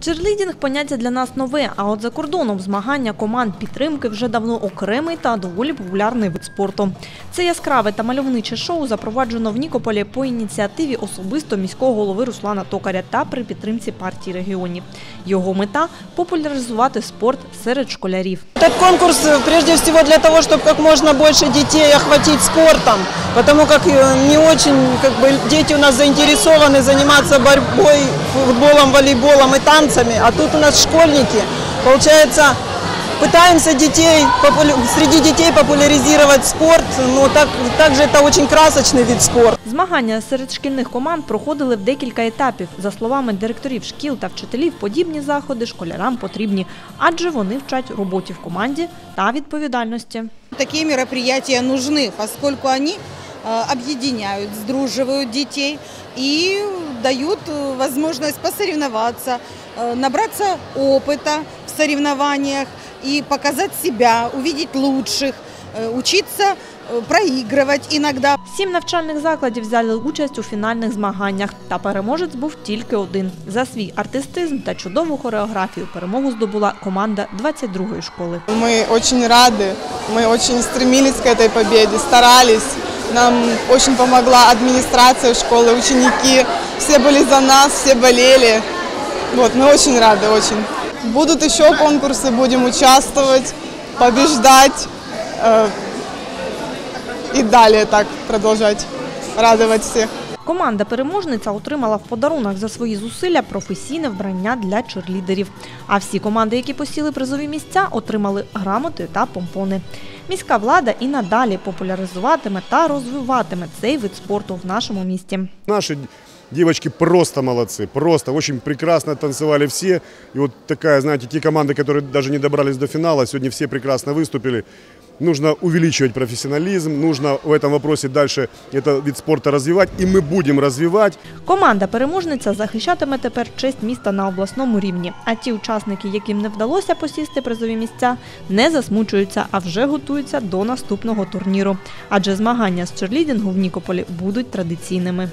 Черлідінг – поняття для нас нове, а от за кордоном змагання команд підтримки вже давно окремий та доволі популярний вид спорту. Це яскраве та мальовниче шоу запроваджено в Нікополі по ініціативі особисто міського голови Руслана Токаря та при підтримці партії регіонів. Його мета – популяризувати спорт серед школярів. Этот конкурс э, прежде всего для того, чтобы как можно больше детей охватить спортом, потому как э, не очень как бы, дети у нас заинтересованы заниматься борьбой, футболом, волейболом и танцами, а тут у нас школьники. Получается, пытаемся детей, популя- среди детей популяризировать спорт, но так, также это очень красочный вид спорта. Змагання серед шкільних команд проходили в декілька етапів. За словами директорів шкіл та вчителів, подібні заходи школярам потрібні, адже вони вчать роботі в команді та відповідальності. Такие мероприятия нужны, поскольку они э, объединяют, сдруживают детей и дают э, возможность посоревноваться, э, набраться опыта в соревнованиях и показать себя, увидеть лучших, э, учиться э, проигрывать иногда. Сім навчальних закладів взяли участь у фінальних змаганнях, та переможець був тільки один. За свій артистизм та чудову хореографію перемогу здобула команда 22-ї школи. Мы очень рады, мы очень стремились к этой победе, старались. Нам очень помогла администрация школы, ученики. Все были за нас, все болели. Вот, мы очень рады, очень. Будут еще конкурсы, будем участвовать, побеждать э, и далее так продолжать радовать всех. Команда переможниця отримала в подарунок за свої зусилля професійне вбрання для черлідерів. А всі команди, які посіли призові місця, отримали грамоти та помпони. Міська влада і надалі популяризуватиме та розвиватиме цей вид спорту в нашому місті. Наши девочки просто молодцы, просто очень прекрасно танцевали все. И вот такая, знаете, те команды, которые даже не добрались до финала, сегодня все прекрасно выступили. Нужно увеличивать профессионализм, нужно в этом вопросе дальше этот вид спорта развивать, и мы будем развивать. Команда переможниця захищатиме тепер честь міста на обласному рівні. А ті учасники, яким не вдалося посісти призові місця, не засмучуються, а вже готуються до наступного турніру. Адже змагання з черлідингу в Нікополі будуть традиційними.